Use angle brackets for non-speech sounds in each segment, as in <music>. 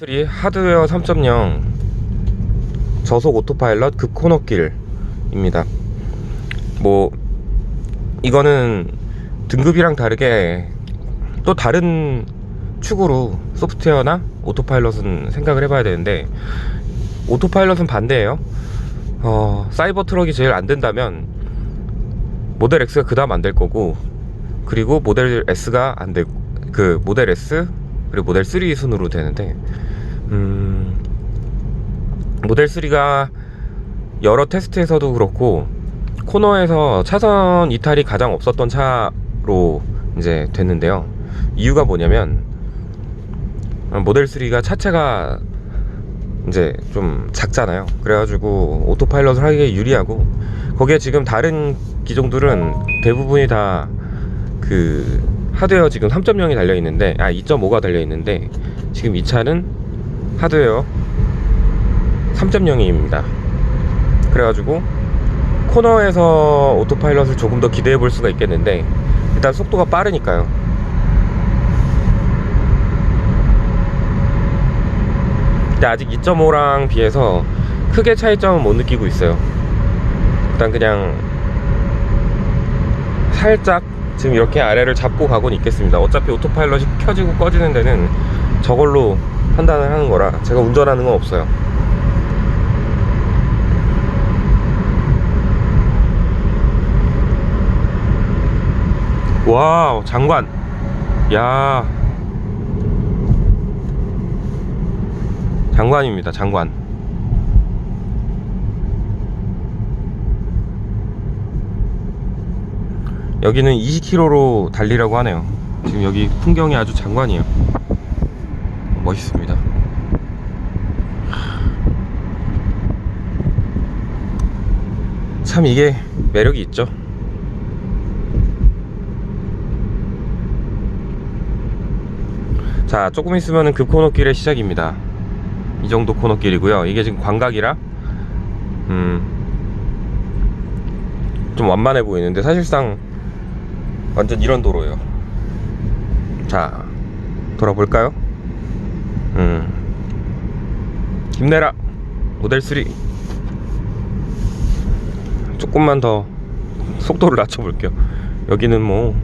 3 하드웨어 3.0 저속 오토파일럿 급 코너길입니다. 뭐 이거는 등급이랑 다르게 또 다른 축으로 소프트웨어나 오토파일럿은 생각을 해봐야 되는데 오토파일럿은 반대예요. 어, 사이버 트럭이 제일 안 된다면 모델 X가 그 다음 안 될 거고 그리고 모델 S가 안 되고 그 모델 S 그리고 모델 3 순으로 되는데 음, 모델 3가 여러 테스트에서도 그렇고 코너에서 차선 이탈이 가장 없었던 차로 이제 됐는데요. 이유가 뭐냐면 모델 3가 차체가 이제 좀 작잖아요. 그래가지고 오토파일럿을 하기에 유리하고 거기에 지금 다른 기종들은 대부분이 다 그 하드웨어 지금 3.0이 달려 있는데 아 2.5가 달려 있는데 지금 이 차는 하드웨어 3.0입니다. 그래가지고 코너에서 오토파일럿을 조금 더 기대해 볼 수가 있겠는데 일단 속도가 빠르니까요. 근데 아직 2.5랑 비해서 크게 차이점은 못 느끼고 있어요. 일단 그냥 살짝 지금 이렇게 아래를 잡고 가곤 있겠습니다. 어차피 오토파일럿이 켜지고 꺼지는 데는 저걸로 판단을 하는 거라 제가 운전하는 건 없어요. 와우 장관 야 장관입니다 장관 여기는 20km로 달리라고 하네요. 지금 여기 풍경이 아주 장관이에요. 멋있습니다. 참 이게 매력이 있죠? 자 조금 있으면은 급 코너길의 시작입니다. 이 정도 코너길이고요. 이게 지금 광각이라 음 좀 완만해 보이는데 사실상 완전 이런 도로예요. 자 돌아볼까요? 음. 힘내라. 모델 3 조금만 더 속도를 낮춰 볼게요. 여기는 뭐.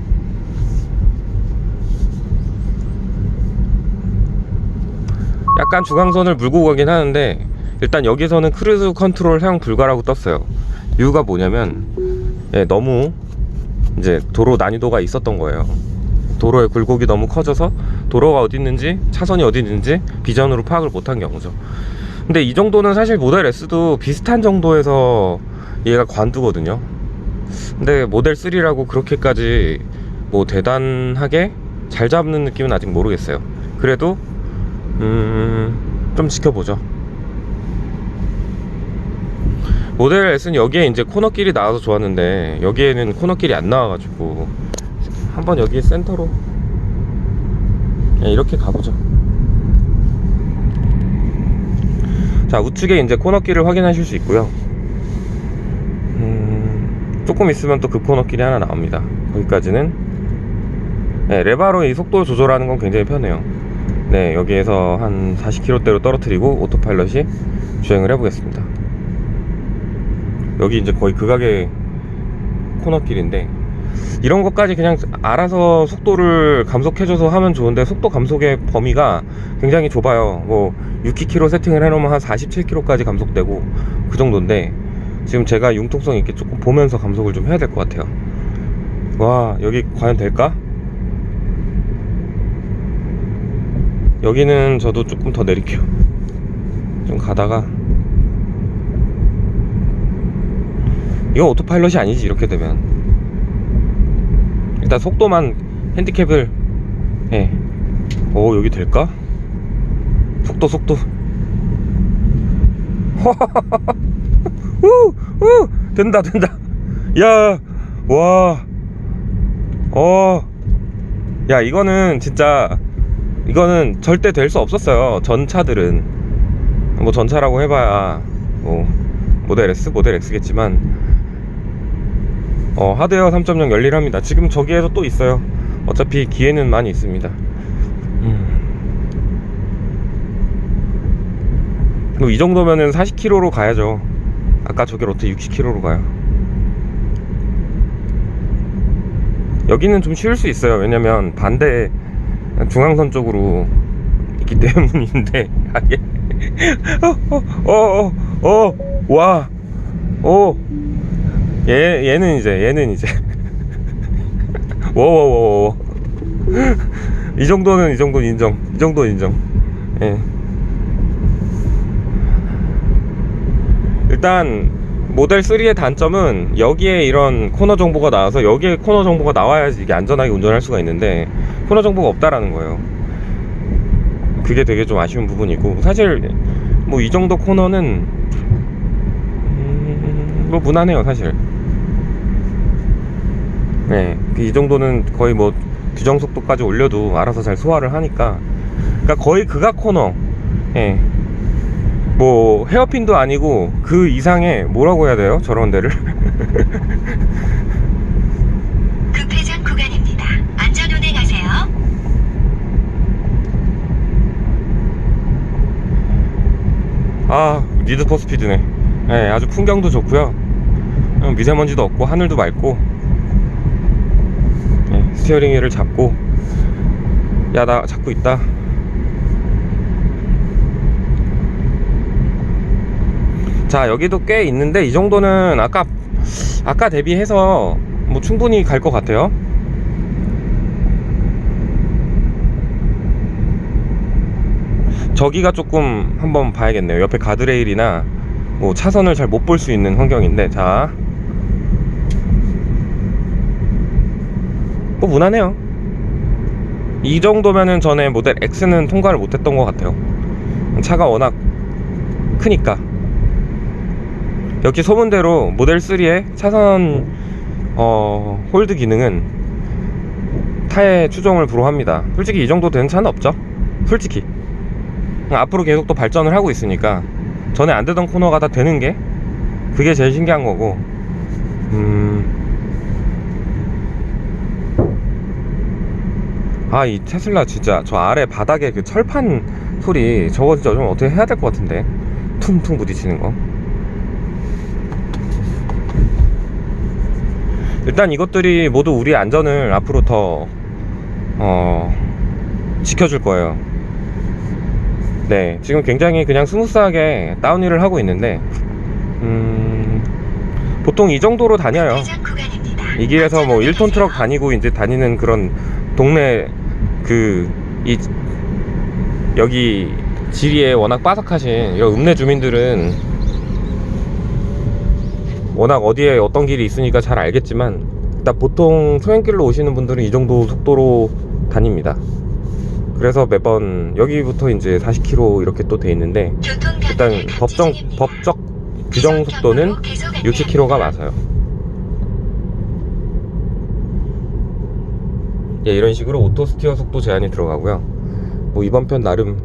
약간 중앙선을 물고 가긴 하는데 일단 여기서는 크루즈 컨트롤 사용 불가라고 떴어요. 이유가 뭐냐면 예, 너무 이제 도로 난이도가 있었던 거예요. 도로의 굴곡이 너무 커져서 도로가 어디 있는지 차선이 어디 있는지 비전으로 파악을 못한 경우죠. 근데 이 정도는 사실 모델 S도 비슷한 정도에서 얘가 관두거든요. 근데 모델 3라고 그렇게까지 뭐 대단하게 잘 잡는 느낌은 아직 모르겠어요. 그래도 음, 좀 지켜보죠. 모델 S는 여기에 이제 코너길이 나와서 좋았는데 여기에는 코너길이 안 나와가지고 한번 여기 센터로 네, 이렇게 가보죠. 자 우측에 이제 코너길을 확인하실 수 있고요. 음, 조금 있으면 또 그 코너길이 하나 나옵니다. 거기까지는 네, 레바로 이 속도 조절하는 건 굉장히 편해요. 네 여기에서 한 40km대로 떨어뜨리고 오토파일럿이 주행을 해보겠습니다 여기 이제 거의 극악의 코너길인데 이런 것까지 그냥 알아서 속도를 감속해줘서 하면 좋은데 속도 감속의 범위가 굉장히 좁아요. 뭐 6km 세팅을 해놓으면 한 47km까지 감속되고 그 정도인데 지금 제가 융통성 있게 조금 보면서 감속을 좀 해야 될 것 같아요. 와 여기 과연 될까? 여기는 저도 조금 더 내릴게요. 좀 가다가 이거 오토파일럿이 아니지 이렇게 되면 일단 속도만 핸디캡을 예. 오 여기 될까? 속도 속도 <laughs> 우, 우, 된다 된다 야 와 어. 야 이거는 진짜 이거는 절대 될 수 없었어요. 전 차들은 뭐 전차라고 해봐야 뭐 모델 S, 모델 X겠지만 어, 하드웨어 3.0 열일합니다. 지금 저기에서 또 있어요. 어차피 기회는 많이 있습니다. 음. 뭐이 정도면은 40km로 가야죠. 아까 저기 로트 60km로 가요. 여기는 좀 쉬울 수 있어요. 왜냐면 반대 중앙선 쪽으로 있기 <laughs> 때문인데 아예 <laughs> 어어어어와어 얘 얘는 이제 얘는 이제. <laughs> 워워워워 <laughs> 이 정도는 이 정도는 인정. 이 정도는 인정. 예. 일단 모델 3의 단점은 여기에 이런 코너 정보가 나와서 여기에 코너 정보가 나와야지 이게 안전하게 운전할 수가 있는데 코너 정보가 없다라는 거예요. 그게 되게 좀 아쉬운 부분이고 사실 뭐 이 정도 코너는 음, 뭐 무난해요 사실. 네, 그이 정도는 거의 뭐 규정 속도까지 올려도 알아서 잘 소화를 하니까. 그러니까 거의 극악 코너. 예. 뭐 헤어핀도 아니고 그 이상의 뭐라고 해야 돼요? 저런 데를. <laughs> 급회전 구간입니다. 안전 운행하세요. 아 니드 포 스피드네. 예, 아주 풍경도 좋고요. 어, 미세먼지도 없고 하늘도 맑고. 예, 스티어링 휠을 잡고 야 나 잡고 있다. 자 여기도 꽤 있는데 이 정도는 아까 아까 대비해서 뭐 충분히 갈 것 같아요. 저기가 조금 한번 봐야겠네요. 옆에 가드레일이나 뭐 차선을 잘 못 볼 수 있는 환경인데 자. 뭐 무난해요. 이 정도면은 전에 모델 X는 통과를 못 했던 것 같아요. 차가 워낙 크니까. 역시 소문대로 모델 3의 차선 어, 홀드 기능은 타의 추종을 불허합니다. 솔직히 이 정도 되는 차는 없죠. 솔직히. 앞으로 계속 또 발전을 하고 있으니까 전에 안 되던 코너가 다 되는 게 그게 제일 신기한 거고 음... 아 이 테슬라 진짜 저 아래 바닥에 그 철판 소리 저거 진짜 좀 어떻게 해야 될 것 같은데 퉁퉁 부딪히는 거 일단 이것들이 모두 우리 안전을 앞으로 더 어... 지켜줄 거예요 네, 지금 굉장히 그냥 스무스하게 다운힐을 하고 있는데, 음, 보통 이 정도로 다녀요. 이 길에서 뭐 안전 1톤 트럭. 다니고 이제 다니는 그런 동네 그, 이, 여기 지리에 워낙 빠삭하신 이런 읍내 주민들은 워낙 어디에 어떤 길이 있으니까 잘 알겠지만, 일단 보통 소행길로 오시는 분들은 이 정도 속도로 다닙니다. 그래서 매번 여기부터 이제 40km 이렇게 또 돼 있는데 일단 법정. 법적 규정 속도는 정도로 계속 60km가 맞아요. 예, 이런 식으로 오토 스티어 속도 제한이 들어가고요. 뭐 이번 편 나름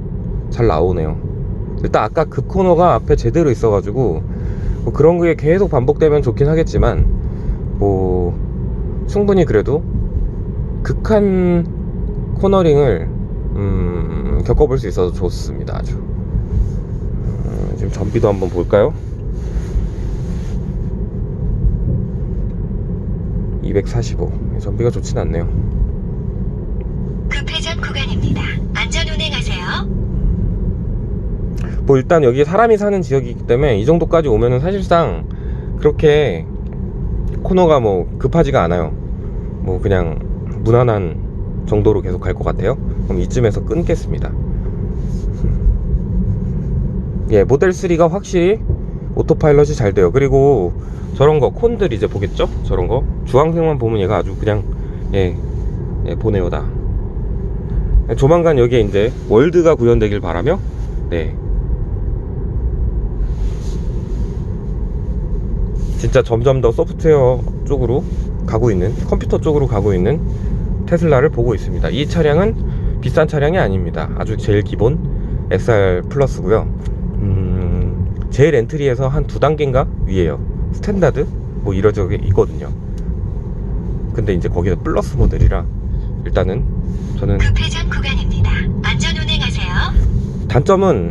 잘 나오네요. 일단 아까 급 코너가 앞에 제대로 있어가지고 뭐 그런 게 계속 반복되면 좋긴 하겠지만 뭐 충분히 그래도 극한 코너링을 음, 겪어볼 수 있어서 좋습니다. 아주. 음, 지금 전비도 한번 볼까요? 245. 전비가 좋진 않네요. 구간입니다. 안전 운행하세요. 뭐 일단 여기 사람이 사는 지역이기 때문에 이 정도까지 오면은 사실상 그렇게 코너가 뭐 급하지가 않아요. 뭐 그냥 무난한 정도로 계속 갈 것 같아요. 그럼 이쯤에서 끊겠습니다. 예, 모델 3가 확실히 오토파일럿이 잘 돼요. 그리고 저런 거 콘들 이제 보겠죠? 저런 거 주황색만 보면 얘가 아주 그냥 예, 예 보네요 다. 조만간 여기에 이제 월드가 구현되길 바라며 네 진짜 점점 더 소프트웨어 쪽으로 가고 있는 컴퓨터 쪽으로 가고 있는 테슬라를 보고 있습니다. 이 차량은 비싼 차량이 아닙니다. 아주 제일 기본 XR 플러스고요. 음, 제일 엔트리에서 한 두 단계인가 위에요. 스탠다드 뭐 이러저기 있거든요. 근데 이제 거기서 플러스 모델이라 일단은 저는 급회전 구간입니다. 안전 운행하세요. 단점은